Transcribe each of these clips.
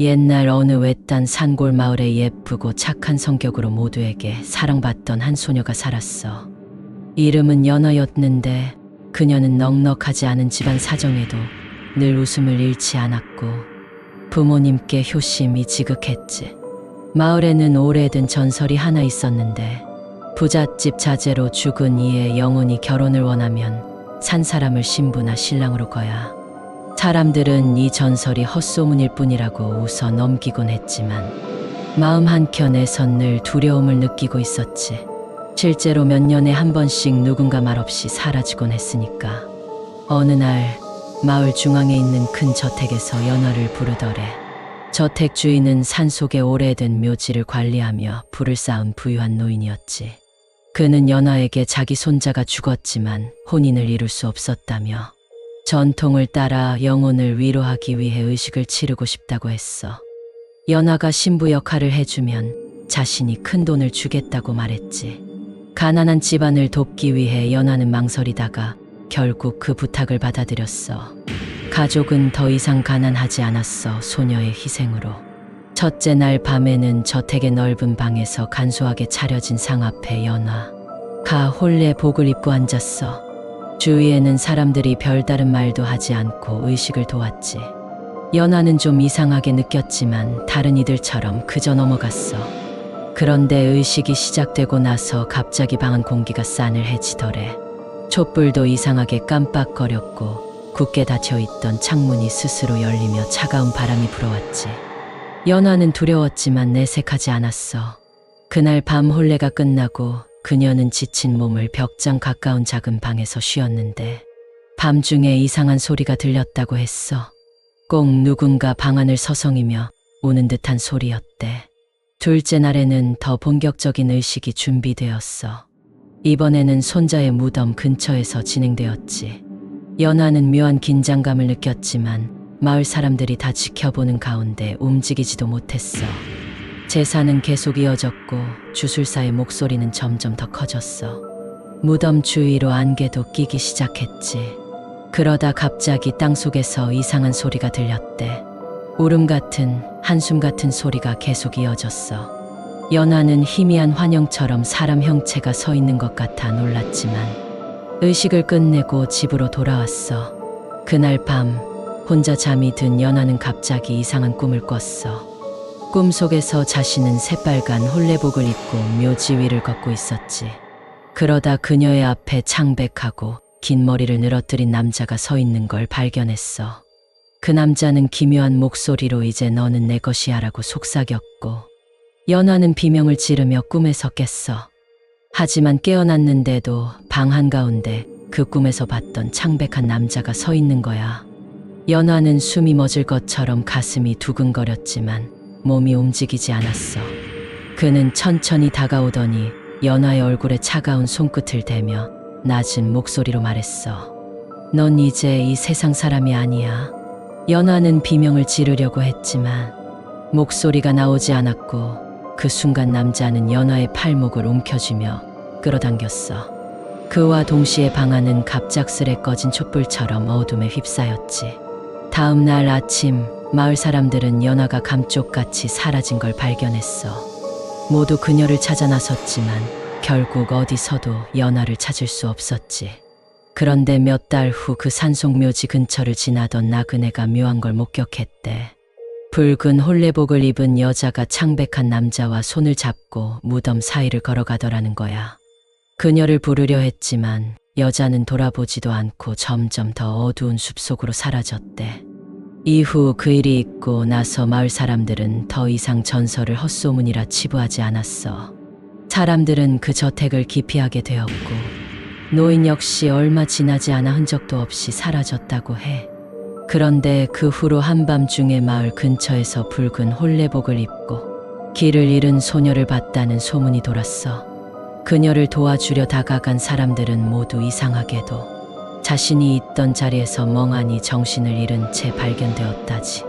옛날 어느 외딴 산골 마을에 예쁘고 착한 성격으로 모두에게 사랑받던 한 소녀가 살았어. 이름은 연어였는데 그녀는 넉넉하지 않은 집안 사정에도 늘 웃음을 잃지 않았고 부모님께 효심이 지극했지. 마을에는 오래된 전설이 하나 있었는데 부잣집 자제로 죽은 이의 영혼이 결혼을 원하면 산 사람을 신부나 신랑으로 거야. 사람들은 이 전설이 헛소문일 뿐이라고 웃어 넘기곤 했지만 마음 한켠에선 늘 두려움을 느끼고 있었지. 실제로 몇 년에 한 번씩 누군가 말없이 사라지곤 했으니까. 어느 날 마을 중앙에 있는 큰 저택에서 연어를 부르더래. 저택 주인은 산속의 오래된 묘지를 관리하며 불을 쌓은 부유한 노인이었지. 그는 연화에게 자기 손자가 죽었지만 혼인을 이룰 수 없었다며 전통을 따라 영혼을 위로하기 위해 의식을 치르고 싶다고 했어. 연화가 신부 역할을 해주면 자신이 큰 돈을 주겠다고 말했지. 가난한 집안을 돕기 위해 연화는 망설이다가 결국 그 부탁을 받아들였어. 가족은 더 이상 가난하지 않았어, 소녀의 희생으로. 첫째 날 밤에는 저택의 넓은 방에서 간소하게 차려진 상 앞에 연화. 가 홀레 복을 입고 앉았어. 주위에는 사람들이 별다른 말도 하지 않고 의식을 도왔지. 연화는 좀 이상하게 느꼈지만 다른 이들처럼 그저 넘어갔어. 그런데 의식이 시작되고 나서 갑자기 방안 공기가 싸늘해지더래. 촛불도 이상하게 깜빡거렸고 굳게 닫혀 있던 창문이 스스로 열리며 차가운 바람이 불어왔지. 연화는 두려웠지만 내색하지 않았어. 그날 밤 혼례가 끝나고 그녀는 지친 몸을 벽장 가까운 작은 방에서 쉬었는데 밤중에 이상한 소리가 들렸다고 했어. 꼭 누군가 방 안을 서성이며 우는 듯한 소리였대. 둘째 날에는 더 본격적인 의식이 준비되었어. 이번에는 손자의 무덤 근처에서 진행되었지. 연하는 묘한 긴장감을 느꼈지만 마을 사람들이 다 지켜보는 가운데 움직이지도 못했어. 제사는 계속 이어졌고 주술사의 목소리는 점점 더 커졌어. 무덤 주위로 안개도 끼기 시작했지. 그러다 갑자기 땅 속에서 이상한 소리가 들렸대. 울음 같은 한숨 같은 소리가 계속 이어졌어. 연하는 희미한 환영처럼 사람 형체가 서 있는 것 같아 놀랐지만 의식을 끝내고 집으로 돌아왔어. 그날 밤 혼자 잠이 든 연하는 갑자기 이상한 꿈을 꿨어. 꿈속에서 자신은 새빨간 홀레복을 입고 묘지 위를 걷고 있었지. 그러다 그녀의 앞에 창백하고 긴 머리를 늘어뜨린 남자가 서 있는 걸 발견했어. 그 남자는 기묘한 목소리로 이제 너는 내 것이야라고 속삭였고 연화는 비명을 지르며 꿈에서 깼어. 하지만 깨어났는데도 방 한가운데 그 꿈에서 봤던 창백한 남자가 서 있는 거야. 연화는 숨이 멎을 것처럼 가슴이 두근거렸지만 몸이 움직이지 않았어. 그는 천천히 다가오더니 연화의 얼굴에 차가운 손끝을 대며 낮은 목소리로 말했어. 넌 이제 이 세상 사람이 아니야. 연화는 비명을 지르려고 했지만 목소리가 나오지 않았고 그 순간 남자는 연화의 팔목을 움켜쥐며 끌어당겼어. 그와 동시에 방 안은 갑작스레 꺼진 촛불처럼 어둠에 휩싸였지. 다음 날 아침 마을 사람들은 연화가 감쪽같이 사라진 걸 발견했어. 모두 그녀를 찾아 나섰지만 결국 어디서도 연화를 찾을 수 없었지. 그런데 몇 달 후 그 산속 묘지 근처를 지나던 나그네가 묘한 걸 목격했대. 붉은 홀레복을 입은 여자가 창백한 남자와 손을 잡고 무덤 사이를 걸어가더라는 거야. 그녀를 부르려 했지만 여자는 돌아보지도 않고 점점 더 어두운 숲속으로 사라졌대. 이후 그 일이 있고 나서 마을 사람들은 더 이상 전설을 헛소문이라 치부하지 않았어. 사람들은 그 저택을 기피하게 되었고 노인 역시 얼마 지나지 않아 흔적도 없이 사라졌다고 해. 그런데 그 후로 한밤중에 마을 근처에서 붉은 홀레복을 입고 길을 잃은 소녀를 봤다는 소문이 돌았어. 그녀를 도와주려 다가간 사람들은 모두 이상하게도 자신이 있던 자리에서 멍하니 정신을 잃은 채 발견되었다지.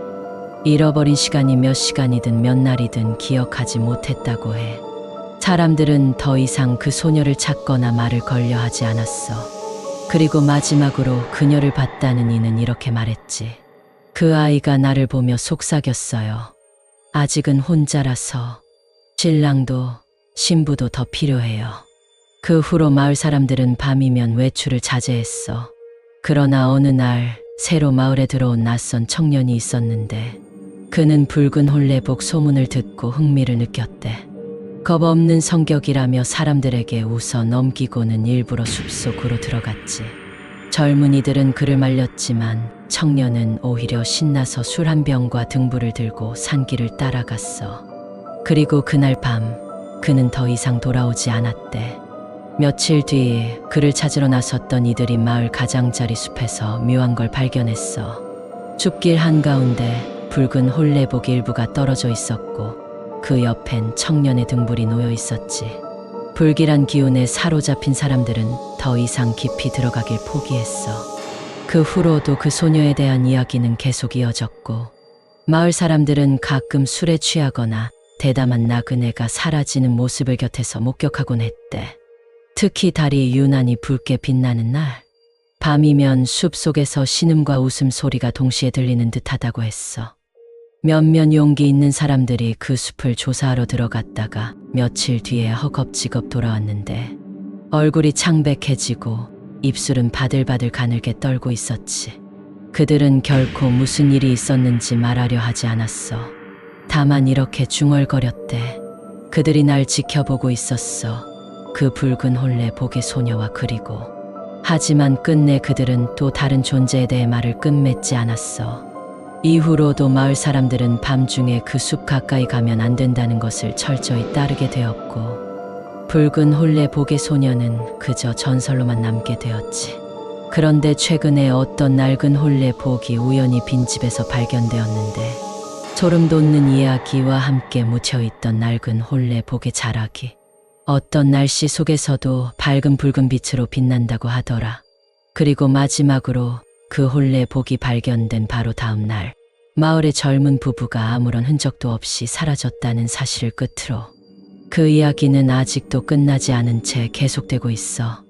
잃어버린 시간이 몇 시간이든 몇 날이든 기억하지 못했다고 해. 사람들은 더 이상 그 소녀를 찾거나 말을 걸려 하지 않았어. 그리고 마지막으로 그녀를 봤다는 이는 이렇게 말했지. 그 아이가 나를 보며 속삭였어요. 아직은 혼자라서 신랑도 신부도 더 필요해요. 그 후로 마을 사람들은 밤이면 외출을 자제했어. 그러나 어느 날 새로 마을에 들어온 낯선 청년이 있었는데 그는 붉은 홀레복 소문을 듣고 흥미를 느꼈대. 겁 없는 성격이라며 사람들에게 웃어 넘기고는 일부러 숲속으로 들어갔지. 젊은이들은 그를 말렸지만 청년은 오히려 신나서 술 한 병과 등불을 들고 산길을 따라갔어. 그리고 그날 밤 그는 더 이상 돌아오지 않았대. 며칠 뒤 그를 찾으러 나섰던 이들이 마을 가장자리 숲에서 묘한 걸 발견했어. 숲길 한가운데 붉은 홀레복 일부가 떨어져 있었고 그 옆엔 청년의 등불이 놓여 있었지. 불길한 기운에 사로잡힌 사람들은 더 이상 깊이 들어가길 포기했어. 그 후로도 그 소녀에 대한 이야기는 계속 이어졌고 마을 사람들은 가끔 술에 취하거나 대담한 나그네가 사라지는 모습을 곁에서 목격하곤 했대. 특히 달이 유난히 붉게 빛나는 날, 밤이면 숲 속에서 신음과 웃음소리가 동시에 들리는 듯하다고 했어. 몇몇 용기 있는 사람들이 그 숲을 조사하러 들어갔다가 며칠 뒤에 허겁지겁 돌아왔는데 얼굴이 창백해지고 입술은 바들바들 가늘게 떨고 있었지. 그들은 결코 무슨 일이 있었는지 말하려 하지 않았어. 다만 이렇게 중얼거렸대. 그들이 날 지켜보고 있었어. 그 붉은 홀레 복의 소녀와 그리고 하지만 끝내 그들은 또 다른 존재에 대해 말을 끝맺지 않았어. 이후로도 마을 사람들은 밤중에 그 숲 가까이 가면 안 된다는 것을 철저히 따르게 되었고 붉은 홀레 복의 소녀는 그저 전설로만 남게 되었지. 그런데 최근에 어떤 낡은 홀레 복이 우연히 빈집에서 발견되었는데 소름 돋는 이야기와 함께 묻혀있던 낡은 홀레 복의 자락이 어떤 날씨 속에서도 밝은 붉은 빛으로 빛난다고 하더라. 그리고 마지막으로 그 홀레 복이 발견된 바로 다음 날, 마을의 젊은 부부가 아무런 흔적도 없이 사라졌다는 사실을 끝으로 그 이야기는 아직도 끝나지 않은 채 계속되고 있어.